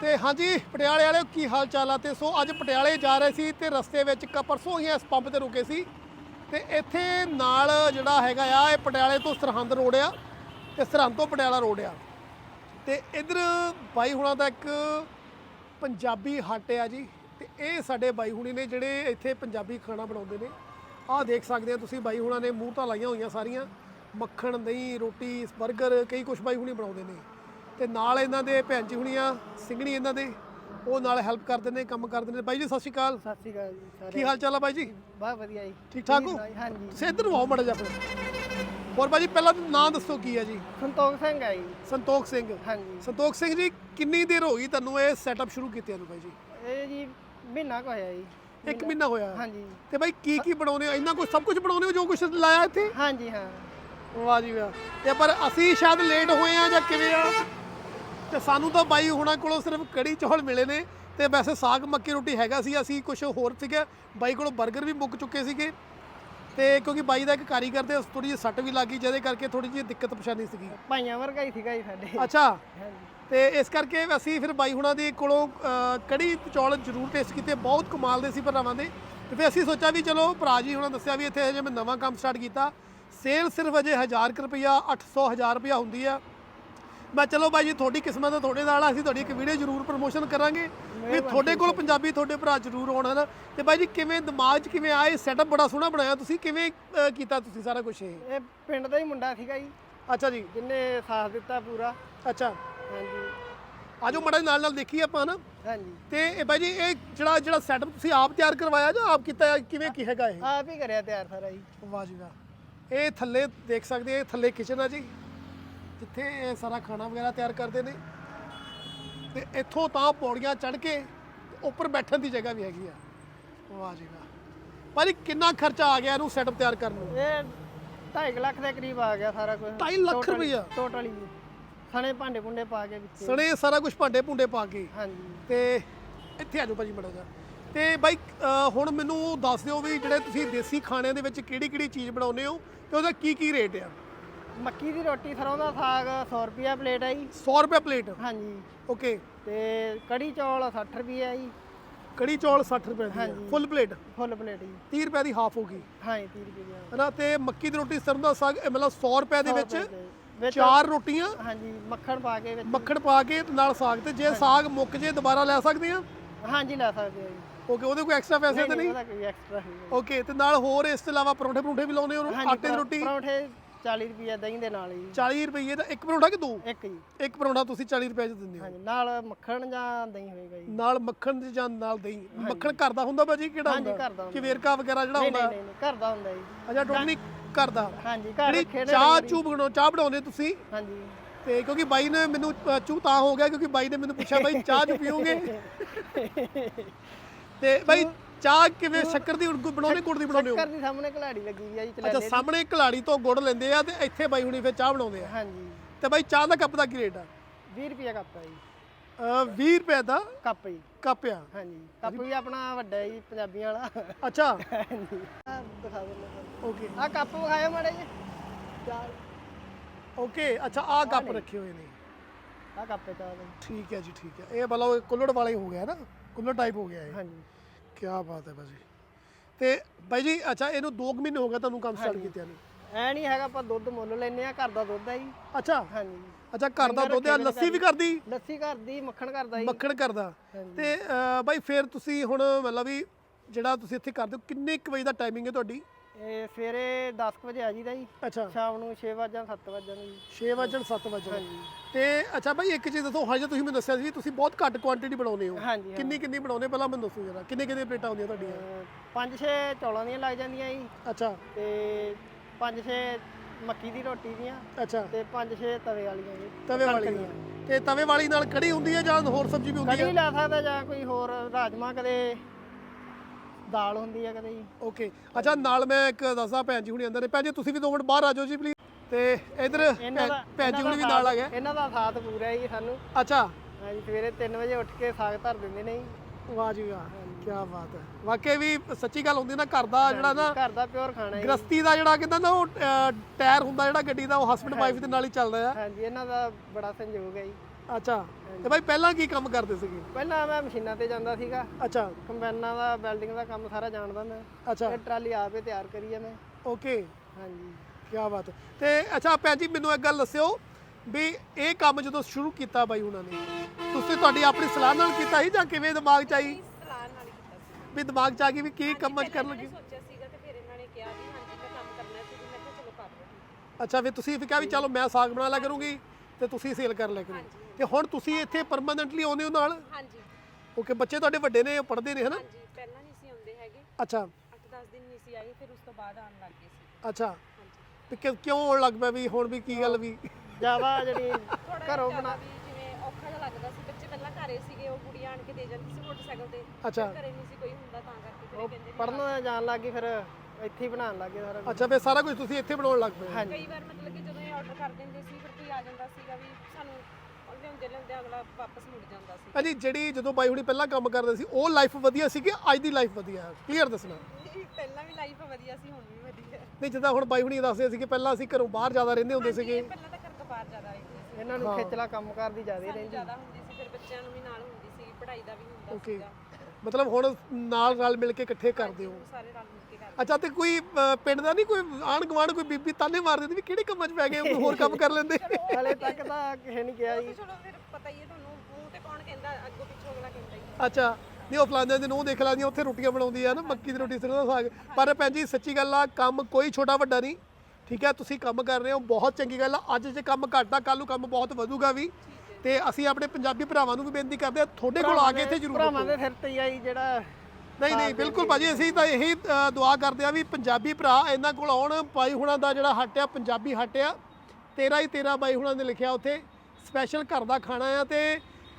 ਤੇ ਹਾਂਜੀ, ਪਟਿਆਲੇ ਵਾਲਿਓ ਕੀ ਹਾਲ ਚਾਲ ਆ? ਤੇ ਸੋ ਅੱਜ ਪਟਿਆਲੇ ਜਾ ਰਹੇ ਸੀ ਤੇ ਰਸਤੇ ਵਿੱਚ ਕ- ਪਰਸੋਂ ਹੀ ਇਸ ਪੰਪ ਤੇ ਰੁਕੇ ਸੀ। ਤੇ ਇੱਥੇ ਨਾਲ ਜਿਹੜਾ ਹੈਗਾ ਆ, ਇਹ ਪਟਿਆਲੇ ਤੋਂ ਸਰਹੰਦ ਰੋਡ ਆ ਤੇ ਸਰਹੰਦ ਤੋਂ ਪਟਿਆਲਾ ਰੋਡ ਆ। ਤੇ ਇਧਰ ਬਾਈ ਹੁਣਾਂ ਦਾ ਇੱਕ ਪੰਜਾਬੀ ਹੱਟ ਆ ਜੀ ਤੇ ਇਹ ਸਾਡੇ ਬਾਈ ਹੁਣੀ ਨੇ ਜਿਹੜੇ ਇੱਥੇ ਪੰਜਾਬੀ ਖਾਣਾ ਬਣਾਉਂਦੇ ਨੇ। ਆਹ ਦੇਖ ਸਕਦੇ ਆ ਤੁਸੀਂ, ਬਾਈ ਹੁਣਾਂ ਨੇ ਮੂੰਹ ਤਾਂ ਲਾਈਆਂ ਹੋਈਆਂ ਸਾਰੀਆਂ। ਮੱਖਣ, ਦਹੀਂ, ਰੋਟੀ, ਬਰਗਰ, ਕਈ ਕੁਛ ਬਾਈ ਹੁਣੀ ਬਣਾਉਂਦੇ ਨੇ। ਤੇ ਨਾਲ ਇਹਨਾਂ ਦੇ ਭੈਣ ਜੀ ਹੁਣੀ ਆ ਸਿੰਘਣੀ ਇਹਨਾਂ ਦੇ ਉਹ ਨਾਲ ਹੈਲਪ ਕਰਦੇ ਨੇ ਕੰਮ ਕਰਦੇ ਨੇ। ਬਾਈ ਜੀ ਸਤਿ ਸ਼੍ਰੀ ਅਕਾਲ। ਸਤਿ ਸ਼੍ਰੀ ਅਕਾਲ ਜੀ ਸਾਰੇ। ਕੀ ਹਾਲ ਚਾਲ ਆ ਬਾਈ ਜੀ? ਬਹੁਤ ਵਧੀਆ ਜੀ। ਠੀਕ ਠਾਕ ਹੋ? ਹਾਂਜੀ। ਤੁਸੀਂ ਇੱਧਰ ਨੂੰ ਆਓ ਮੜਾ ਜਾ ਫਿਰ। ਹੋਰ ਬਾਈ ਜੀ ਪਹਿਲਾਂ ਤਾਂ ਨਾਂ ਦੱਸੋ ਕੀ ਆ ਜੀ? ਸੰਤੋਖ ਸਿੰਘ ਹੈ ਜੀ। ਸੰਤੋਖ ਸਿੰਘ। ਹਾਂਜੀ। ਸੰਤੋਖ ਸਿੰਘ ਜੀ ਕਿੰਨੀ ਦੇਰ ਹੋ ਗਈ ਤੁਹਾਨੂੰ ਇਹ ਸੈਟਅਪ ਸ਼ੁਰੂ ਕੀਤਿਆਂ ਨੂੰ ਬਾਈ ਜੀ? ਇਹ ਜੀ ਮਹੀਨਾ ਕੁ ਹੋਇਆ ਜੀ। ਇੱਕ ਮਹੀਨਾ ਹੋਇਆ। ਹਾਂਜੀ। ਤੇ ਬਾਈ ਕੀ ਕੀ ਬਣਾਉਨੇ ਹੋ? ਇੰਨਾ ਕੁਝ ਸਭ ਕੁਝ ਬਣਾਉਨੇ ਹੋ ਜੋ ਕੁਝ ਲਾਇਆ ਇੱਥੇ? ਹਾਂਜੀ ਹਾਂ। ਵਾਹ ਜੀ ਵਾਹ। ਤੇ ਪਰ ਅਸੀਂ ਸ਼ਾਇਦ ਲੇਟ ਹੋਏ ਆ ਜਾਂ ਕਿਵੇਂ ਆ? ਤੇ ਸਾਨੂੰ ਤਾਂ ਬਾਈ ਹੁਣਾਂ ਕੋਲੋਂ ਸਿਰਫ ਕੜੀ ਚੌਲ ਮਿਲੇ ਨੇ ਤੇ ਵੈਸੇ ਸਾਗ ਮੱਕੀ ਰੋਟੀ ਹੈਗਾ ਸੀ ਅਸੀਂ ਕੁਝ ਹੋਰ ਸੀਗਾ। ਬਾਈ ਕੋਲੋਂ 버ਗਰ ਵੀ ਮੁੱਕ ਚੁੱਕੇ ਸੀਗੇ। ਤੇ ਕਿਉਂਕਿ ਬਾਈ ਦਾ ਇੱਕ ਕਾਰੀਗਰ ਤੇ ਥੋੜੀ ਜਿਹੀ ਸੱਟ ਵੀ ਲੱਗੀ ਜਿਹਦੇ ਕਰਕੇ ਥੋੜੀ ਜਿਹੀ ਦਿੱਕਤ ਪਰੇਸ਼ਾਨੀ ਸੀਗੀ। ਭਾਈਆਂ ਵਰਗਾ ਹੀ ਸੀਗਾ ਜੀ ਸਾਡੇ। ਅੱਛਾ। ਤੇ ਇਸ ਕਰਕੇ ਅਸੀਂ ਫਿਰ ਬਾਈ ਹੁਣਾਂ ਦੇ ਕੋਲੋਂ ਕੜੀ ਚੌਲ ਜ਼ਰੂਰ ਟੇਸਟ ਕੀਤੇ। ਬਹੁਤ ਕਮਾਲ ਦੇ ਸੀ ਭਰਾਵਾਂ ਦੇ। ਤੇ ਫਿਰ ਅਸੀਂ ਸੋਚਿਆ ਵੀ ਚਲੋ ਭਰਾ ਜੀ ਹੁਣਾਂ ਦੱਸਿਆ ਵੀ ਇੱਥੇ ਹਜੇ ਮੈਂ ਨਵਾਂ ਕੰਮ ਸਟਾਰਟ ਕੀਤਾ। ਸੇਲ ਸਿਰਫ ਅਜੇ 1000 ਕੁ ਰੁਪਈਆ 800 1000 ਰੁਪਈਆ ਹੁੰਦੀ ਆ। ਮੈਂ ਚਲੋ ਬਾਈ ਜੀ ਤੁਹਾਡੀ ਕਿਸਮਤ ਹੈ ਤੁਹਾਡੇ ਨਾਲ ਅਸੀਂ ਤੁਹਾਡੀ ਇੱਕ ਵੀਡੀਓ ਜ਼ਰੂਰ ਪ੍ਰਮੋਸ਼ਨ ਕਰਾਂਗੇ। ਵੀ ਤੁਹਾਡੇ ਕੋਲ ਪੰਜਾਬੀ ਤੁਹਾਡੇ ਭਰਾ ਜ਼ਰੂਰ ਆਉਣ ਹਨ? ਤੇ ਬਾਈ ਜੀ ਕਿਵੇਂ ਦਿਮਾਗ 'ਚ ਕਿਵੇਂ ਆਏ? ਸੈਟਅਪ ਬੜਾ ਸੋਹਣਾ ਬਣਾਇਆ ਤੁਸੀਂ ਕਿਵੇਂ ਕੀਤਾ ਤੁਸੀਂ ਸਾਰਾ ਕੁਝ ਇਹ? ਇਹ ਪਿੰਡ ਦਾ ਹੀ ਮੁੰਡਾ ਸੀਗਾ ਜੀ। ਅੱਛਾ ਜੀ। ਜਿੰਨੇ ਸਾਥ ਦਿੱਤਾ ਪੂਰਾ। ਅੱਛਾ। ਹਾਂਜੀ। ਆਜੋ ਮੜਾ ਨਾਲ ਨਾਲ ਦੇਖੀਏ ਆਪਾਂ ਨਾ ਹਾਂਜੀ। ਤੇ ਇਹ ਬਾਈ ਜੀ ਇਹ ਜਿਹੜਾ ਜਿਹੜਾ ਸੈਟਅਪ ਤੁਸੀਂ ਆਪ ਤਿਆਰ ਕਰਵਾਇਆ ਜਾਂ ਆਪ ਕੀਤਾ ਹੈ? ਕਿਵੇਂ ਕੀ ਹੈਗਾ ਇਹ? ਆਪ ਹੀ ਕਰਿਆ ਤਿਆਰ ਸਾਰਾ ਜੀ। ਵਾਹ ਜੀ ਵਾਹ। ਇਹ ਥੱਲੇ ਦੇਖ ਸਕਦੇ ਆ ਇਹ ਥੱਲੇ ਕਿਚਨ ਆ ਜੀ। ਜਿੱਥੇ ਇਹ ਸਾਰਾ ਖਾਣਾ ਵਗੈਰਾ ਤਿਆਰ ਕਰਦੇ ਨੇ ਤੇ ਇੱਥੋਂ ਤਾਂ ਪੌੜੀਆਂ ਚੜ੍ਹ ਕੇ ਉੱਪਰ ਬੈਠਣ ਦੀ ਜਗ੍ਹਾ ਵੀ ਹੈਗੀ ਆ। ਵਾਹ ਜੀ ਵਾਹ। ਭਾਜੀ ਕਿੰਨਾ ਖਰਚਾ ਆ ਗਿਆ ਇਹਨੂੰ ਸੈਟਅਪ ਤਿਆਰ ਕਰਨ ਨੂੰ? ਇਹ 2.5 ਲੱਖ ਦੇ ਕਰੀਬ ਆ ਗਿਆ ਸਾਰਾ ਕੁਝ ਢਾਈ ਲੱਖ ਰੁਪਈਆ? ਟੋਟਲ ਹੀ। ਸਣੇ ਭਾਂਡੇ ਭੁੰਡੇ ਪਾ ਕੇ ਵਿੱਚ। ਸਣੇ ਸਾਰਾ ਕੁਝ ਭਾਂਡੇ ਭੁੰਡੇ ਪਾ ਕੇ। ਹਾਂਜੀ। ਤੇ ਇੱਥੇ ਆ ਜਾਓ ਭਾਜੀ ਮੜਾ ਜਾ ਤੇ ਬਾਈ ਹੁਣ ਮੈਨੂੰ ਦੱਸ ਦਿਓ ਵੀ ਜਿਹੜੇ ਤੁਸੀਂ ਦੇਸੀ ਖਾਣਿਆਂ ਦੇ ਵਿੱਚ ਕਿਹੜੀ ਕਿਹੜੀ ਚੀਜ਼ ਬਣਾਉਂਦੇ ਹੋ ਤੇ ਉਹਦਾ ਕੀ ਕੀ ਰੇਟ ਆ? ਮੱਕੀ ਦੀ ਰੋਟੀ ਸਰੋਂ ਦਾ ਸਾਗ 100 ਰੁਪਿਆ ਪਲੇਟ ਹੈ ਜੀ। 100 ਰੁਪਏ ਪਲੇਟ? ਹਾਂਜੀ। ਓਕੇ। ਤੇ ਕੜੀ ਚੌਲ 60 ਰੁਪਏ ਹੈ ਜੀ। ਕੜੀ ਚੌਲ 60 ਰੁਪਏ ਦੀ ਹਾਂਜੀ। Full plate? ਫੁੱਲ ਪਲੇਟ ਜੀ। 30 ਰੁਪਏ ਦੀ ਹਾਫ ਹੋਗੀ ਹਾਂ ਜੀ 30 ਰੁਪਏ ਦੀ ਆ। ਹਨਾ ਤੇ ਮੱਕੀ ਦੀ ਰੋਟੀ ਸਰੋਂ ਦਾ ਸਾਗ ਇਹ ਮਤਲਬ 100 ਰੁਪਏ ਦੇ ਵਿੱਚ ਚਾਰ ਰੋਟੀਆਂ? ਹਾਂਜੀ ਮੱਖਣ ਪਾ ਕੇ ਵਿੱਚ। ਮੱਖਣ ਪਾ ਕੇ ਨਾਲ ਸਾਗ ਤੇ ਜੇ ਸਾਗ ਮੁੱਕ ਜੇ ਦੁਬਾਰਾ ਲੈ ਸਕਦੇ ਆ? ਹਾਂਜੀ ਲੈ ਸਕਦੇ ਹੋ ਜੀ। ਓਕੇ ਉਹਦੇ ਕੋਈ ਐਕਸਟਰਾ ਪੈਸੇ ਤਾਂ ਨਹੀਂ ਉਹਦਾ ਕੋਈ ਐਕਸਟਰਾ ਓਕੇ ਤੇ ਨਾਲ ਹੋਰ ਇਸ ਤੋਂ ਇਲਾਵਾ ਪਰੌਂਠੇ ਪਰੌਂਠੇ ਵੀ ਹੋ ਆਟੇ ਦੀ ਰੋਟੀ? ਪਰੌਂਠੇ 40 ਰੁਪਏ ਦਹੀਂ ਦੇ ਨਾਲ ਜੀ 40 ਰੁਪਏ ਦਾ ਇੱਕ ਪਰੌਂਠਾ ਕਿ ਦੋ? ਇੱਕ ਜੀ। ਇੱਕ ਪਰੌਂਠਾ ਤੁਸੀਂ 40 ਰੁਪਏ ਚ ਦਿੰਦੇ ਹੋ। ਹਾਂਜੀ ਨਾਲ ਮੱਖਣ ਜਾਂ ਦਹੀਂ ਹੋਏਗਾ ਜੀ। ਨਾਲ ਮੱਖਣ ਦੇ ਜਾਂ ਨਾਲ ਦਹੀਂ। ਮੱਖਣ ਘਰ ਦਾ ਹੁੰਦਾ ਭਾਜੀ ਕਿਹੜਾ ਹਾਂਜੀ, ਹੁੰਦਾ? ਘਰ ਦਾ ਹੁੰਦਾ। ਕਿ ਵੇਰਕਾ ਵਗੈਰਾ ਜਿਹੜਾ ਨਹੀਂ ਹੁੰਦਾ? ਨਹੀਂ ਨਹੀਂ ਘਰ ਦਾ ਹੁੰਦਾ ਜੀ। ਅਜਾ ਟੋਟਲੀ ਘਰ ਦਾ? ਹਾਂਜੀ ਘਰ ਜਿਹੜੀ ਨੇ ਚਾਹ। ਚੂ ਬਣਾਉ ਚਾਹ ਬਣਾਉਂਦੇ ਤੁਸੀਂ? ਹਾਂਜੀ। ਤੇ ਕਿਉਂਕਿ ਬਾਈ ਨੇ ਮੈਨੂੰ ਅ, ਚੂ ਤਾਂ ਹੋ ਗਿਆ ਕਿਉਂਕਿ ਬਾਈ ਨੇ ਮੈਨੂੰ ਪੁੱਛਿਆ ਬਾਈ ਚਾਹ ਚ ਪੀਓਗੇ? ਤੇ ਬਾਈ ਚਾਹ ਕਿਵੇਂ ਸ਼ੱਕਰ ਦੀ ਉੜ- ਬਣਾਉਂਦੇ ਗੁੜ ਦੀ ਬਣਾਉਂਦੇ ਹੋ? ਘਰ ਦੀ ਸਾਹਮਣੇ ਕਲਾੜੀ ਲੱਗੀ ਹੋਈ ਆ ਜੀ ਅੱਛਾ ਚਲਾਲੇ ਸਾਹਮਣੇ ਕਲਾੜੀ ਤੋਂ ਗੁੜ ਲੈਂਦੇ ਆ ਤੇ ਇੱਥੇ ਬਾਈ ਹੁਣੀ ਫਿਰ ਚਾਹ ਬਣਾਉਂਦੇ ਆ। ਹਾਂਜੀ। ਤੇ ਬਾਈ ਚਾਹ ਦਾ ਕੱਪ ਦਾ ਕੀ ਰੇਟ ਆ? 20 ਰੁਪਏ ਕੱਪ ਹੈ ਜੀ। ਅ, 20 ਰੁਪਏ ਦਾ ਕੱਪ ਜੀ। ਕੱਪ ਆ। ਹਾਂਜੀ ਕੱਪ ਵੀ ਆਪਣਾ ਵੱਡਾ ਹੈ ਜੀ ਪੰਜਾਬੀਆਂ ਵਾਲਾ। ਅੱਛਾ। ਦਿਖਾ ਦਿੰਦਾ ਓਕੇ। ਆ ਕੱਪ ਵਿਖਾਇਆ ਮਾੜੇ ਜੀ ਚਾਰ ਓਕੇ ਅੱਛਾ ਆ ਕੱਪ ਰੱਖੇ ਹੋਏ ਨੇ। ਆ ਕੱਪ ਚਾਹ ਦਾ। ਠੀਕ ਹੈ ਜੀ ਠੀਕ ਹੈ। ਇਹ ਮਤਲਬ ਕੁੱਲੜ ਵਾਲਾ ਹੀ ਹੋ ਗਿਆ ਨਾ? ਕੁੱਲੜ ਟਾਈਪ ਹੋ ਗਿਆ ਇਹ। ਹਾਂਜੀ। ਕੀ ਬਾਤ ਹੈ ਭਾਜੀ। ਤੇ ਬਾਈ ਜੀ ਅੱਛਾ ਇਹਨੂੰ 2 ਮਹੀਨੇ ਹੋ ਗਏ ਤੁਹਾਨੂੰ ਕੰਮ ਸਟਾਰਟ ਕੀਤਿਆਂ ਨੂੰ। ਐ ਨਹੀਂ ਹੈਗਾ ਆਪਾਂ ਦੁੱਧ ਮੁੱਲ ਲੈਨੇ ਆ ਘਰ ਦਾ ਦੁੱਧ ਹੈ ਜੀ। ਅੱਛਾ। ਹਾਂਜੀ। ਅੱਛਾ ਘਰ ਦਾ ਦੁੱਧ ਆ ਲੱਸੀ ਵੀ ਕਰਦੀ ਲੱਸੀ ਘਰ ਦੀ ਮੱਖਣ ਘਰ ਦਾ ਜੀ। ਮੱਖਣ ਕਰਦਾ। ਤੇ ਬਾਈ ਫਿਰ ਤੁਸੀਂ ਹੁਣ ਮਤਲਬ ਵੀ ਜਿਹੜਾ ਤੁਸੀਂ ਇੱਥੇ ਕਰਦੇ ਹੋ ਕਿੰਨੇ ਕੁ ਵਜੇ ਦਾ ਟਾਈਮਿੰਗ ਹੈ ਤੁਹਾਡੀ? ਇਹ ਸਵੇਰੇ 10 ਕੁ ਵਜੇ ਆ ਜੀਦਾ ਜੀ। ਅੱਛਾ। ਸ਼ਾਮ ਨੂੰ 6 ਵਜੇ 7 ਵਜੇ ਨੂੰ ਜੀ। 6 ਵਜੇ 7 ਵਜੇ ਹਾਂਜੀ। ਤੇ ਅੱਛਾ ਬਾਈ ਇੱਕ ਚੀਜ਼ ਦੱਸੋ ਹਜੇ ਤੁਸੀਂ ਮੈਨੂੰ ਦੱਸਿਆ ਸੀ ਵੀ ਤੁਸੀਂ ਬਹੁਤ ਘੱਟ ਕੁਆਂਟੀਟੀ ਬਣਾਉਂਦੇ ਹੋ। ਹਾਂਜੀ ਕਿੰਨੀ ਕਿੰਨੀ ਬਣਾਉਂਦੇ ਪਹਿਲਾਂ ਮੈਨੂੰ ਦੱਸੋ ਜਰਾ ਕਿੰਨੇ ਕਿੰਨੇ ਪਲੇਟਾਂ ਹੁੰਦੀਆਂ ਤੁਹਾਡੀਆਂ? ਅਹ ਪੰਜ ਛੇ ਚੌਲਾਂ ਦੀਆਂ ਲੱਗ ਜਾਂਦੀਆਂ ਜੀ। ਅੱਛਾ। ਤੇ ਪੰਜ ਛੇ ਮੱਕੀ ਦੀ ਰੋਟੀ ਦੀਆਂ। ਅੱਛਾ। ਤੇ ਪੰਜ ਛੇ ਤਵੇ ਵਾਲੀਆਂ ਜੀ ਤਵੇ ਵਾਲੀ ਤੇ ਤਵੇ ਵਾਲੀ ਨਾਲ ਕੜੀ ਹੁੰਦੀ ਹੈ ਜਾਂ ਹੋਰ ਸਬਜ਼ੀ ਵੀ ਹੁੰਦੀ ਹੈ? ਕੜੀ ਲੈ ਸਕਦਾ ਜਾਂ ਕੋਈ ਹੋਰ ਰਾਜਮਾ ਕਦੇ ਦਾਲ ਹੁੰਦੀ ਹੈ ਕਦੇ ਜੀ। ਓਕੇ। ਅੱਛਾ ਨਾਲ ਮੈਂ ਇੱਕ ਦੱਸਦਾ ਭੈਣ ਜੀ ਹੁਣੀ ਅੰਦਰ ਨੇ। ਭੈਣ ਜੀ ਤੁਸੀਂ ਵੀ ਦੋ ਮਿੰਟ ਬਾਹਰ ਆ ਜਾਓ ਜੀ ਪਲੀਜ਼ ਤੇ ਇਧਰ ਭੈਣ ਜੀ ਹੁਣੀ ਵੀ ਨਾਲ ਆ ਗਏ। ਇਹਨਾਂ ਦਾ ਸਾਥ ਪੂਰਾ ਹੈ ਜੀ ਸਾਨੂੰ। ਅੱਛਾ। ਹਾਂਜੀ ਸਵੇਰੇ 3 ਵਜੇ ਉੱਠ ਕੇ ਸਾਗ ਧਰ ਦਿੰਦੇ ਨੇ ਜੀ। ਵਾਹ ਜੀ ਵਾਹ। ਕੀ ਬਾਤ ਹੈ। ਵਾਕਈ ਵੀ ਸੱਚੀ ਗੱਲ ਹੁੰਦੀ ਨਾ ਘਰ ਦਾ ਜਿਹੜਾ ਨਾ ਘਰ ਦਾ ਪਿਓਰ ਖਾਣਾ ਹੈ। ਗ੍ਰਸਤੀ ਦਾ ਜਿਹੜਾ ਕਹਿੰਦਾ ਨਾ ਉਹ ਟਾਇਰ ਹੁੰਦਾ ਜਿਹੜਾ ਗੱਡੀ ਦਾ ਉਹ ਹਸਬੰਡ ਵਾਈਫ ਦੇ ਨਾਲ ਹੀ ਚੱਲਦਾ ਆ। ਹਾਂਜੀ ਇਹਨਾਂ ਦਾ ਬੜਾ ਸੰਯੋਗ ਹੈ ਜੀ। ਅੱਛਾ ਤੇ ਬਾਈ ਪਹਿਲਾਂ ਕੀ ਕੰਮ ਕਰਦੇ ਸੀਗੇ? ਪਹਿਲਾਂ ਮੈਂ ਮਸ਼ੀਨਾਂ ਤੇ ਜਾਂਦਾ ਸੀਗਾ। ਅੱਛਾ। ਕੰਬਾਈਨਾਂ ਦਾ ਵੈਲਡਿੰਗ ਦਾ ਕੰਮ ਸਾਰਾ ਜਾਣਦਾ ਮੈਂ। ਅੱਛਾ। ਇਹ ਟਰਾਲੀ ਆਪੇ ਤਿਆਰ ਕਰੀ ਆ ਮੈਂ। ਓਕੇ। ਹਾਂਜੀ। ਕੀ ਬਾਤ ਹੈ। ਤੇ ਅੱਛਾ ਭੈਣ ਜੀ ਮੈਨੂੰ ਇੱਕ ਗੱਲ ਦੱਸਿਓ ਵੀ ਇਹ ਕੰਮ ਜਦੋਂ ਸ਼ੁਰੂ ਕੀਤਾ ਬਾਈ ਉਹਨਾਂ ਨੇ ਤੁਸੀਂ ਤੁਹਾਡੀ ਆਪਣੀ ਸਲਾਹ ਨਾਲ ਕੀਤਾ ਸੀ ਜਾਂ ਕਿਵੇਂ ਦਿਮਾਗ 'ਚ ਆਈ? ਸਲਾਹ ਨਾਲ ਹੀ ਕੀਤਾ ਸੀ। ਵੀ ਦਿਮਾਗ 'ਚ ਆ ਗਈ ਵੀ ਕੀ ਕੰਮ 'ਚ ਕਰਨ ਲੱਗੇ? ਸੋਚਿਆ ਸੀਗਾ ਤੇ ਫਿਰ ਇਹਨਾਂ ਨੇ ਕਿਹਾ ਵੀ ਹਾਂਜੀ ਮੈਂ ਕੰਮ ਕਰਨਾ ਸੀ ਮੈਂ ਕਿਹਾ ਚਲੋ ਕਰ ਲਓ। ਅੱਛਾ ਵੀ ਤੁਸੀਂ ਵੀ ਕਿਹਾ ਵੀ ਚਲੋ ਮੈਂ ਸਾਗ ਬਣਾ ਲਿਆ ਕਰੂੰਗੀ। ਤੇ ਤੁਸੀਂ ਸੇਲ ਕਰ ਲਿਆ ਕਰੋ ਤੇ ਹੁਣ ਤੁਸੀਂ ਇੱਥੇ ਪਰਮਾਨੈਂਟਲੀ ਆਉਂਦੇ ਹੋ ਨਾਲ? ਹਾਂਜੀ। ਓਕੇ ਬੱਚੇ ਤੁਹਾਡੇ ਵੱਡੇ ਨੇ ਪੜ੍ਹਦੇ ਨੇ ਹਨਾ? ਹਾਂਜੀ ਪਹਿਲਾਂ ਨਹੀਂ ਸੀ ਆਉਂਦੇ ਹੈਗੇ। ਅੱਛਾ। 8-10 ਦਿਨ ਨਹੀਂ ਸੀ ਆਏ ਫਿਰ ਉਸ ਤੋਂ ਬਾਅਦ ਆਉਣ ਲੱਗ ਗਏ ਸੀ। ਅੱਛਾ। ਹਾਂਜੀ। ਕਿ- ਕਿਉਂ ਆਉਣ ਲੱਗ ਪਿਆ ਵੀ ਹੁਣ ਵੀ ਕੀ ਗੱਲ ਵੀ? ਜ਼ਿਆਦਾ ਜਿਹੜੀ ਥੋੜਾ ਘਰੋਂ ਬਣਾ ਵੀ ਜਿਵੇਂ ਔਖਾ ਜਿਹਾ ਲੱਗਦਾ ਸੀ। ਬੱਚੇ ਪਹਿਲਾਂ ਘਰੇ ਸੀਗੇ ਉਹ ਕੁੜੀ ਆਣ ਕੇ ਦੇ ਜਾਂਦੀ ਸੀ ਮੋਟਰਸਾਈਕਲ ਤੇ। ਅੱਛਾ। ਘਰੇ ਨਹੀਂ ਸੀ ਕੋਈ ਹੁੰਦਾ ਤਾਂ ਕਰਕੇ ਫਿਰ ਇਹ ਕਹਿੰਦੇ ਵੀ ਪੜਨ ਜਾਣ ਲੱਗ ਗਈ ਫਿਰ ਇੱਥੇ ਹੀ ਬਣਾਉਣ ਲੱਗ ਗਏ ਸਾਰਾ ਕੁਝ। ਅੱਛਾ ਫਿਰ ਸਾਰਾ ਕੁਝ ਤੁਸੀਂ ਇੱਥੇ ਬਣਾਉਣ ਲੱਗ ਪਏ। ਹਾਂਜੀ ਕਈ ਵਾਰ ਮਤਲਬ ਕਿ ਆਰਡਰ ਕਰ ਦਿੰਦੇ ਸੀ ਫਿਰ ਕੋਈ ਆ ਜਾਂਦਾ ਸੀਗਾ ਵੀ ਸਾਨੂੰ ਲਿਆਉਂਦੇ ਲਿਆਉਂਦੇ ਅਗਲਾ ਵਾਪਸ ਮੁੜ ਜਾਂਦਾ ਸੀ। ਹਾਂਜੀ ਜਿਹੜੀ ਜਦੋਂ ਬਾਈ ਹੁਣੀ ਪਹਿਲਾਂ ਕੰਮ ਕਰਦੇ ਸੀ ਉਹ ਲਾਈਫ ਵਧੀਆ ਸੀ ਕਿ ਅੱਜ ਦੀ ਲਾਈਫ ਵਧੀਆ ਹੈ? ਕਲੀਅਰ ਦੱਸਣਾ? ਪਹਿਲਾਂ ਵੀ ਲਾਈਫ ਵਧੀਆ ਸੀ ਹੁਣ ਵੀ ਵਧੀਆ ਨਹੀਂ ਜਿੱਦਾਂ ਹੁਣ ਬਾਈ ਹੁਣੀ ਦੱਸਦੇ ਸੀ ਕਿ ਪਹਿਲਾਂ ਅਸੀਂ ਘਰੋਂ ਬਾਹਰ ਜ਼ਿਆਦਾ ਰਹਿੰਦੇ ਹੁੰਦੇ ਸੀਗੇ। ਪਹਿਲਾਂ ਤਾਂ ਘਰ ਤੋਂ ਬਾਹਰ ਜ਼ਿਆਦਾ ਆਏ ਸੀ। ਇਹਨਾਂ ਨੂੰ ਖੇਚਲਾ ਕੰਮ ਕਰਦੀ ਜ਼ਿਆਦਾ ਰਹਿੰਦੀ। ਜ਼ਿਆਦਾ ਹੁੰਦੀ ਸੀ ਫਿਰ ਬੱਚਿਆਂ ਨੂੰ ਵੀ ਨਾਲ ਹੁੰਦੀ ਸੀ ਪੜ੍ਹਾਈ ਦਾ ਵੀ ਹੁੰਦਾ ਓਕੇ ਸੀਗਾ। ਮਤਲਬ ਹੁਣ ਨਾਲ ਰਲ ਮਿਲ ਕੇ ਇਕੱਠੇ ਕਰਦੇ ਹੋ। ਸਾਰੇ ਰਲ ਮਿਲ ਕੇ ਕਰਦੇ ਅੱਛਾ ਤੇ ਕੋਈ ਪਿੰਡ ਦਾ ਨਹੀਂ ਕੋਈ ਆਣ ਗਵਾਂਡ ਕੋਈ ਬੀਬੀ ਤਾਨੇ ਮਾਰ ਦਿੰਦੀ ਵੀ ਕਿਹੜੇ ਕੰਮਾਂ 'ਚ ਪੈ ਗਏ ਕੋਈ ਹੋਰ ਕੰਮ ਕਰ ਲੈਂਦੇ? ਹਲੇ ਤੱਕ ਤਾਂ ਕਿਸੇ ਨੇ ਕਿਹਾ ਜੀ। ਚਲੋ ਫਿਰ ਪਤਾ ਹੀ ਹੈ ਤੁਹਾਨੂੰ ਮੂੰਹ ਤੇ ਕੌਣ ਕਹਿੰਦਾ ਅੱਗੋਂ ਪਿੱਛੋਂ ਅਗਲਾ ਕਹਿੰਦਾ ਹੀ ਅੱਛਾ ਨਹੀਂ ਉਹ ਫਲਾਣੇ ਦੇ ਨੂੰ ਦੇਖ ਲਾਂਦੀ ਉੱਥੇ ਰੋਟੀਆਂ ਬਣਾਉਂਦੀ ਆ ਨਾ ਮੱਕੀ ਦੀ ਰੋਟੀ ਸਰੋਂ ਦਾ ਸਾਗ। ਪਰ ਭੈਣ ਜੀ ਸੱਚੀ ਗੱਲ ਆ ਕੰਮ ਕੋਈ ਛੋਟਾ ਵੱਡਾ ਨਹੀਂ। ਠੀਕ ਹੈ ਤੁਸੀਂ ਕੰਮ ਕਰ ਰਹੇ ਹੋ ਬਹੁਤ ਚੰਗੀ ਗੱਲ ਆ। ਅੱਜ ਜੇ ਕੰਮ ਘੱਟ ਆ ਕੱਲ ਨੂੰ ਕੰਮ ਬਹੁਤ ਵਧੂਗਾ ਵੀ। ਤੇ ਅਸੀਂ ਆਪਣੇ ਪੰਜਾਬੀ ਭਰਾਵਾਂ ਨੂੰ ਵੀ ਬੇਨਤੀ ਕਰਦੇ ਆ ਤੁਹਾਡੇ ਕੋਲ ਆ ਕੇ ਇੱਥੇ ਜ਼ਰੂਰ ਭਰਾਵਾਂ ਦੇ ਸਿਰ ਤੇ ਹੀ ਆਈ ਜਿਹੜਾ ਨਹੀਂ ਨਹੀਂ ਬਿਲਕੁਲ ਭਾਜੀ ਅਸੀਂ ਤਾਂ ਇਹੀ ਦੁਆ ਕਰਦੇ ਆ ਵੀ ਪੰਜਾਬੀ ਭਰਾ ਇਹਨਾਂ ਕੋਲ ਆਉਣ। ਬਾਈ ਹੁਣਾਂ ਦਾ ਜਿਹੜਾ ਹੱਟ ਆ ਪੰਜਾਬੀ ਹੱਟ ਆ ਤੇਰਾ ਹੀ ਤੇਰਾ ਬਾਈ ਹੁਣਾਂ ਨੇ ਲਿਖਿਆ ਉੱਥੇ। ਸਪੈਸ਼ਲ ਘਰ ਦਾ ਖਾਣਾ ਆ ਤੇ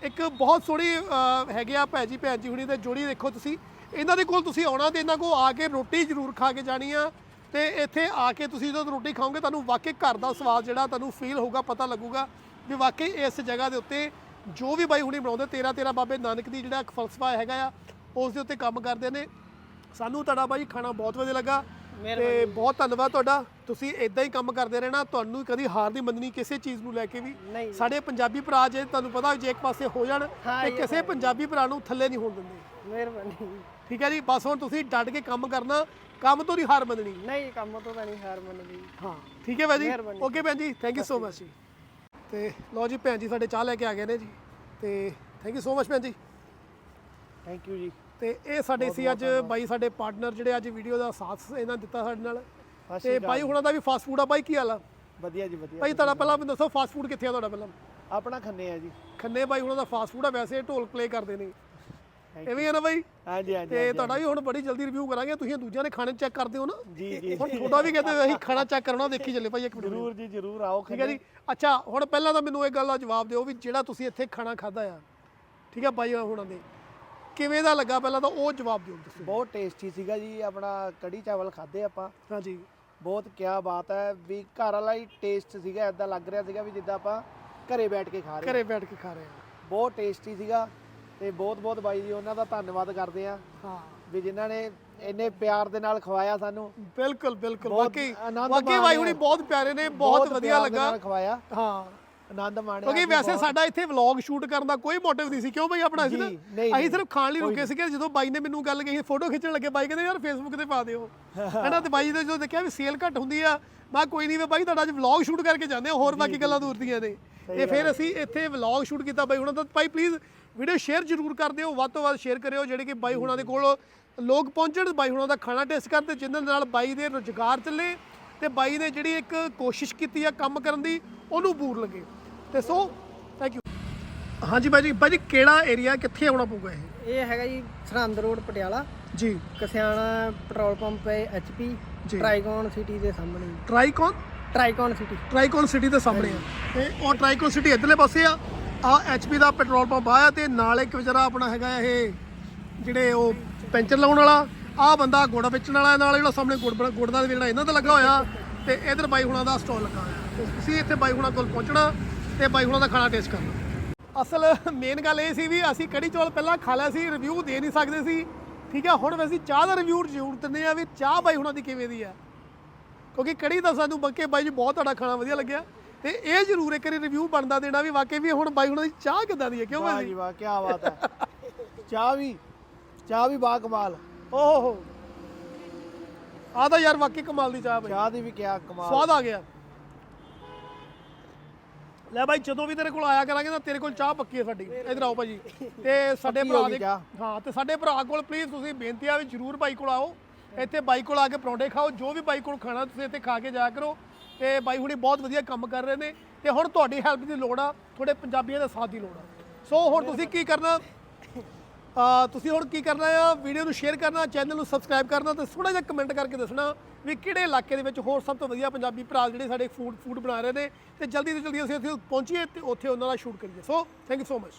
ਇੱਕ ਬਹੁਤ ਸੋਹਣੀ ਹੈਗੇ ਆ ਭੈਜੀ ਭੈਣ ਜੀ ਹੁਣੀ ਤੇ ਜੋੜੀ ਦੇਖੋ ਤੁਸੀਂ। ਇਹਨਾਂ ਦੇ ਕੋਲ ਤੁਸੀਂ ਆਉਣਾ ਤੇ ਇਹਨਾਂ ਕੋਲ ਆ ਕੇ ਰੋਟੀ ਜ਼ਰੂਰ ਖਾ ਕੇ ਜਾਣੀ ਆ। ਤੇ ਇੱਥੇ ਆ ਕੇ ਤੁਸੀਂ ਜਦੋਂ ਰੋਟੀ ਖਾਓਗੇ ਤੁਹਾਨੂੰ ਵਾਕਈ ਘਰ ਦਾ ਸਵਾਦ ਜਿਹੜਾ ਤੁਹਾਨੂੰ ਫੀਲ ਹੋਊਗਾ ਪਤਾ ਲੱਗੂਗਾ ਵੀ ਵਾਕਈ ਇਸ ਜਗ੍ਹਾ ਦੇ ਉੱਤੇ ਜੋ ਵੀ ਬਾਈ ਹੁਣੀ ਬਣਾਉਂਦੇ ਤੇਰਾ ਤੇਰਾ ਬਾਬੇ ਨਾਨਕ ਦੀ ਜਿਹੜਾ ਇੱਕ ਫਲਸਫਾ ਹੈਗਾ ਆ ਉਸ ਦੇ ਉੱਤੇ ਕੰਮ ਕਰਦੇ ਨੇ। ਸਾਨੂੰ ਤੁਹਾਡਾ ਬਾਈ ਖਾਣਾ ਬਹੁਤ ਵਧੀਆ ਲੱਗਾ ਤੇ ਬਹੁਤ ਧੰਨਵਾਦ ਤੁਹਾਡਾ। ਤੁਸੀਂ ਇਦਾਂ ਹੀ ਕੰਮ ਕਰਦੇ ਰਹਿਣਾ ਤੁਹਾਨੂੰ ਕਦੀ ਹਾਰ ਨਹੀਂ ਮੰਨਣੀ ਕਿਸੇ ਚੀਜ਼ ਨੂੰ ਲੈ ਕੇ ਵੀ। ਸਾਡੇ ਪੰਜਾਬੀ ਭਰਾ ਜੇ ਤੁਹਾਨੂੰ ਪਤਾ ਜੇ ਇੱਕ ਪਾਸੇ ਹੋ ਜਾਣ ਤੇ ਕਿਸੇ ਪੰਜਾਬੀ ਭਰਾ ਨੂੰ ਥੱਲੇ ਨਹੀਂ ਹੋਣ ਦਿੰਦੇ। ਮਿਹਰਬਾਨੀ। ਠੀਕ ਹੈ ਜੀ ਬਸ ਹੁਣ ਤੁਸੀਂ ਡਟ ਕੇ ਕੰਮ ਕਰਨਾ ਕੰਮ ਤੋਂ ਨਹੀਂ ਹਾਰ ਮੰਨਣੀ। ਨਹੀਂ ਕੰਮ ਤੋਂ ਤਾਂ ਨਹੀਂ ਹਾਰ ਮੰਨਦੀ। ਹਾਂ ਠੀਕ ਹੈ ਭਾਜੀ। ਓਕੇ ਭੈਣ ਜੀ ਥੈਂਕ ਯੂ ਸੋ ਮਚ ਜੀ। ਤੇ ਲਓ ਜੀ ਭੈਣ ਜੀ ਸਾਡੇ ਚਾਹ ਲੈ ਕੇ ਆ ਗਏ ਨੇ ਜੀ। ਤੇ ਥੈਂਕ ਯੂ ਸੋ ਮਚ ਭੈਣ ਜੀ। ਥੈਂਕ ਯੂ ਜੀ। ਤੇ ਇਹ ਸਾਡੇ ਸੀ ਅੱਜ ਬਾਈ ਸਾਡੇ ਪਾਰਟਨਰ ਜਿਹੜੇ ਅੱਜ ਵੀਡੀਓ ਦਾ ਸਾਥ ਇਹਨਾਂ ਦਿੱਤਾ ਸਾਡੇ ਨਾਲ। ਤੇ ਬਾਈ ਹੁਣਾਂ ਦਾ ਵੀ ਫਾਸਟ ਫੂਡ ਆ। ਬਾਈ ਕੀ ਹਾਲ ਆ? ਵਧੀਆ ਜੀ ਵਧੀਆ ਭਾਈ ਤੁਹਾਡਾ ਪਹਿਲਾਂ ਮੈਨੂੰ ਦੱਸੋ ਫਾਸਟ ਫੂਡ ਕਿੱਥੇ ਆ ਤੁਹਾਡਾ ਪਹਿਲਾਂ? ਆਪਣਾ ਖੰਨੇ ਆ ਜੀ। ਖੰਨੇ ਬਾਈ ਹੁਣਾਂ ਦਾ ਫਾਸਟ ਫੂਡ ਆ ਵੈਸੇ ਢੋਲ ਪਲੇ ਕਰਦੇ ਨੇ। ਐਵੇਂ ਆ ਨਾ ਬਾਈ? ਹਾਂਜੀ ਹਾਂਜੀ ਤੇ ਤੁਹਾਡਾ ਵੀ ਹੁਣ ਬੜੀ ਜਲਦੀ ਰਿਵਿਊ ਕਰਾਂਗੇ ਤੁਸੀਂ ਦੂਜਿਆਂ ਦੇ ਖਾਣੇ ਚੈੱਕ ਕਰਦੇ ਹੋ ਨਾ? ਜੀ ਜੀ ਹੁਣ ਤੁਹਾਡਾ ਵੀ ਕਹਿੰਦੇ ਅਸੀਂ ਖਾਣਾ ਚੈੱਕ ਕਰਨਾ ਦੇਖੀ ਚੱਲੇ ਭਾਈ ਇੱਕ ਮਿੰਟ। ਜਰੂਰ ਜੀ ਜਰੂਰ ਆਓ ਠੀਕ ਹੈ ਜੀ। ਅੱਛਾ ਹੁਣ ਪਹਿਲਾਂ ਤਾਂ ਮੈਨੂੰ ਇਹ ਗੱਲ ਦਾ ਜਵਾਬ ਦਿਓ ਵੀ ਜਿਹੜਾ ਤੁਸੀਂ ਇੱਥੇ ਖਾਣਾ ਖਾਦਾ ਆ। ਠੀਕ ਹੈ ਬਾਈ ਹੁਣਾਂ ਦੇ। ਕਿਵੇਂ ਦਾ ਲੱਗਾ ਪਹਿਲਾਂ ਤਾਂ ਉਹ ਜਵਾਬ ਦਿਓ ਤੁਸੀਂ। ਬਹੁਤ ਟੇਸਟੀ ਸੀਗਾ ਜੀ ਆਪਣਾ ਕੜੀ ਚਾਵਲ ਖਾਦੇ ਆਪਾਂ। ਹਾਂਜੀ। ਬਹੁਤ ਕਿਆ ਬਾਤ ਹੈ ਵੀ ਘਰ ਵਾਲਾ ਹੀ ਟੇਸਟ ਸੀਗਾ ਐਦਾਂ ਲੱਗ ਰਿਹਾ ਸੀਗਾ ਵੀ ਜਿੱਦਾਂ ਆਪਾਂ ਘਰੇ ਬੈਠ ਕੇ ਖਾ ਰਹੇ। ਘਰੇ ਬੈਠ ਕੇ ਖਾ ਰਹੇ ਬਹੁਤ ਟੇਸਟੀ ਸੀਗਾ ਤੇ ਬਹੁਤ ਬਹੁਤ ਬਾਈ ਜੀ ਉਹਨਾਂ ਦਾ ਧੰਨਵਾਦ ਕਰਦੇ ਆ ਹਾਂ। ਵੀ ਜਿਨ੍ਹਾਂ ਨੇ ਇੰਨੇ ਪਿਆਰ ਦੇ ਨਾਲ ਖਵਾਇਆ ਸਾਨੂੰ। ਬਿਲਕੁਲ ਬਿਲਕੁਲ। ਬਹੁਤ ਵਾਕਈ ਆਨੰਦ ਵਾਕਈ ਬਾਈ। ਹੁਣੀ ਬਹੁਤ ਪਿਆਰੇ ਨੇ ਬਹੁਤ ਵਧੀਆ ਪਿਆਰ ਦੇ ਲੱਗਾ। ਨਾਲ ਖਵਾਇਆ। ਹਾਂ। ਆਨੰਦ ਮਾਣਿਆ ਕਿਉਂਕਿ ਵੈਸੇ। ਸਾਡਾ ਇੱਥੇ ਵਲੌਗ ਸ਼ੂਟ ਕਰਨ ਦਾ ਕੋਈ ਮੋਟਿਵ ਨਹੀਂ ਸੀ। ਕਿਉਂ ਬਈ ਆਪਣਾ ਸੀ ਨਾ ਅਸੀਂ ਸਿਰਫ ਖਾਣ ਲਈ ਰੁਕੇ ਸੀਗੇ ਜਦੋਂ ਬਾਈ ਨੇ ਮੈਨੂੰ ਗੱਲ ਕਹੀ ਫੋਟੋ ਖਿੱਚਣ ਲੱਗੇ ਬਾਈ ਕਹਿੰਦੇ ਯਾਰ ਫੇਸਬੁੱਕ ਤੇ ਪਾ ਦਿਓ। ਹਨਾ ਤੇ ਬਾਈ ਨੇ ਜਦੋਂ ਦੇਖਿਆ ਵੀ ਸੇਲ ਘੱਟ ਹੁੰਦੀ ਆ ਮੈਂ ਕੋਈ ਨਹੀਂ ਵੇ ਬਾਈ ਤੁਹਾਡਾ ਅੱਜ ਵਲੌਗ ਸ਼ੂਟ ਕਰਕੇ ਜਾਂਦੇ ਹੋਰ ਬਾਕੀ ਗੱਲਾਂ ਦੂਰ ਦੀਆਂ ਨੇ ਤੇ ਫਿਰ ਅਸੀਂ ਇੱਥੇ ਵਲੌਗ ਸ਼ੂਟ ਕੀਤਾ ਬਾਈ ਹੁਣਾਂ ਦਾ। ਬਾਈ ਪਲੀਜ਼ ਵੀਡੀਓ ਸ਼ੇਅਰ ਜ਼ਰੂਰ ਕਰ ਦਿਓ ਵੱਧ ਤੋਂ ਵੱਧ ਸ਼ੇਅਰ ਕਰਿਓ ਜਿਹੜੇ ਕਿ ਬਾਈ ਹੁਣਾਂ ਦੇ ਕੋਲ ਲੋਕ ਪਹੁੰਚਣ ਬਾਈ ਹੁਣਾਂ ਦਾ ਖਾਣਾ ਟੇਸਟ ਕਰਨ ਤੇ ਜਿਨ੍ਹਾਂ ਨਾਲ ਬਾਈ ਦੇ ਰੁਜ਼ਗਾਰ ਚੱਲੇ ਤੇ ਬਾਈ ਨੇ ਜਿਹੜੀ ਇੱਕ ਕੋਸ਼ਿਸ਼ ਕੀਤੀ ਆ ਕੰਮ ਕਰਨ ਦੀ ਉਹਨੂੰ ਬੂਰ ਲੱਗੇ। ਤੇ ਸੋ ਥੈਂਕ ਯੂ ਹਾਂਜੀ ਬਾਈ ਜੀ ਬਾਈ ਜੀ ਕਿਹੜਾ ਏਰੀਆ ਕਿੱਥੇ ਆਉਣਾ ਪਊਗਾ ਇਹ? ਇਹ ਹੈਗਾ ਜੀ ਸਰਹੰਦ ਰੋਡ ਪਟਿਆਲਾ। ਜੀ। ਕਸਿਆਣਾ ਪੈਟਰੋਲ ਪੰਪ ਹੈ ਐਚਪੀ ਜੀ। ਟਰਾਈਗਨ ਸਿਟੀ ਦੇ ਸਾਹਮਣੇ। ਟਰਾਈਕਨ ਟਰਾਈਕਨ ਸਿਟੀ ਟਰਾਈਕਨ ਸਿਟੀ ਦੇ ਸਾਹਮਣੇ ਆ। ਤੇ ਉਹ ਟਰਾਈਕਨ ਸਿਟੀ ਇਧਰਲੇ ਪਾਸੇ ਆ। ਆ ਐਚਪੀ ਦਾ ਪੈਟਰੋਲ ਪੰਪ ਆ ਤੇ ਨਾਲ ਇੱਕ ਵਿਚਾਰਾ ਆਪਣਾ ਹੈਗਾ ਇਹ ਜਿਹੜੇ ਉਹ ਪੈਂਚਰ ਲਾਉਣ ਵਾਲਾ। ਆ ਬੰਦਾ ਗੁੜ ਵੇਚਣ ਵਾਲਾ ਨਾਲ ਜਿਹੜਾ ਸਾਹਮਣੇ ਗੁੜ ਬਣਾ- ਗੁੜ ਦਾ ਜਿਹੜਾ ਇਹਨਾਂ ਦਾ ਲੱਗਾ ਹੋਇਆ। ਤੇ ਇਧਰ ਬਾਈ ਹੁਣਾਂ ਦਾ ਸਟਾਲ ਲੱਗਾ ਹੋਇਆ। ਤੇ ਤੁਸੀਂ ਇੱਥੇ ਬਾਈ ਹੁਣਾਂ ਕੋਲ ਪਹੁੰਚਣਾ। ਤੇ ਬਾਈ ਹੁਣਾਂ ਦਾ ਖਾਣਾ ਟੇਸਟ ਕਰਨਾ। ਅਸਲ ਮੇਨ ਗੱਲ ਇਹ ਸੀ ਵੀ ਅਸੀਂ ਕੜੀ ਚੌਲ ਪਹਿਲਾਂ ਖਾ ਲਿਆ ਸੀ ਰਿਵਿਊ ਦੇ ਨਹੀਂ ਸਕਦੇ ਸੀ। ਠੀਕ ਹੈ ਹੁਣ ਵੈਸੇ ਚਾਹ ਦਾ ਰਿਵਿਊ ਜ਼ਰੂਰ ਦਿੰਦੇ ਆ ਵੀ ਚਾਹ ਬਾਈ ਹੁਣਾਂ ਦੀ ਕਿਵੇਂ ਦੀ ਆ। ਕਿਉਂਕਿ ਕੜੀ ਤਾਂ ਸਾਨੂੰ ਬੱਕੇ ਬਾਈ ਜੀ ਬਹੁਤ ਤੁਹਾਡਾ ਖਾਣਾ ਵਧੀਆ ਲੱਗਿਆ। ਤੇ ਇਹ ਜ਼ਰੂਰ ਇੱਕ ਵਾਰੀ ਰਿਵਿਊ ਬਣਦਾ ਦੇਣਾ ਵੀ ਵਾਕਈ ਵੀ ਹੁਣ ਬਾਈ ਹੁਣਾਂ ਦੀ ਚਾਹ ਕਿੱਦਾਂ ਦੀ ਹੈ ਕਿਉਂ ਵਾਹ ਜੀ ਵਾਹ ਕੀ ਬਾਤ ਹੈ ਚਾਹ ਵੀ ਚਾਹ ਵੀ ਬਾ ਕਮਾਲ। ਓਹੋ। ਆ ਤਾਂ ਯਾਰ ਵਾਕਈ ਕਮਾਲ ਦੀ ਚਾਹ ਬਾਈ। ਚਾਹ ਦੀ ਵੀ ਕਿਆ ਕਮਾਲ। ਸਵਾਦ ਆ ਗਿਆ। ਲੈ ਬਾਈ ਜਦੋਂ ਵੀ ਤੇਰੇ ਕੋਲ ਆਇਆ ਕਰਾਂਗੇ ਤਾਂ ਤੇਰੇ ਕੋਲ ਚਾਹ ਪੱਕੀ ਹੈ ਸਾਡੀ। ਇਧਰ ਆਓ ਭਾਜੀ। ਤੇ ਸਾਡੇ ਭਰਾ ਦੇ। ਹਾਂ ਤੇ ਸਾਡੇ ਭਰਾ ਕੋਲ ਪਲੀਜ਼ ਤੁਸੀਂ ਬੇਨਤੀ ਆ ਵੀ ਜਰੂਰ ਬਾਈ ਕੋਲ ਆਓ। ਇੱਥੇ ਬਾਈ ਕੋਲ ਆ ਕੇ ਪਰੌਂਠੇ ਖਾਓ। ਜੋ ਵੀ ਬਾਈ ਕੋਲ ਖਾਣਾ ਤੁਸੀਂ ਇੱਥੇ ਖਾ ਕੇ ਜਾਇਆ ਕਰੋ। ਤੇ ਬਾਈ ਹੁਣੀ ਬਹੁਤ ਵਧੀਆ ਕੰਮ ਕਰ ਰਹੇ ਨੇ। ਤੇ ਹੁਣ ਤੁਹਾਡੀ ਹੈਲਪ ਦੀ ਲੋੜ ਆ। ਤੁਹਾਡੇ ਪੰਜਾਬੀਆਂ ਦੇ ਸਾਥ ਦੀ ਲੋੜ ਆ। ਸੋ ਹੁਣ ਤੁਸੀਂ ਕੀ ਕਰਨਾ? ਤੁਸੀਂ ਹੁਣ ਕੀ ਕਰਨਾ ਆ? ਵੀਡੀਓ ਨੂੰ ਸ਼ੇਅਰ ਕਰਨਾ ਚੈਨਲ ਨੂੰ ਸਬਸਕ੍ਰਾਈਬ ਕਰਨਾ ਤੇ ਥੋੜਾ ਜਿਹਾ ਕਮੈਂਟ ਕਰਕੇ ਦੱਸਣਾ ਵੀ ਕਿਹੜੇ ਇਲਾਕੇ ਦੇ ਵਿੱਚ ਹੋਰ ਸਭ ਤੋਂ ਵਧੀਆ ਪੰਜਾਬੀ ਭਰਾ ਜਿਹੜੇ ਸਾਡੇ ਫੂਡ ਫੂਡ ਬਣਾ ਰਹੇ ਨੇ ਤੇ ਜਲਦੀ ਤੋਂ ਜਲਦੀ ਅਸੀਂ ਉੱਥੇ ਪਹੁੰਚੀਏ ਤੇ ਉੱਥੇ ਉਹਨਾਂ ਦਾ ਸ਼ੂਟ ਕਰੀਏ। So thank you so much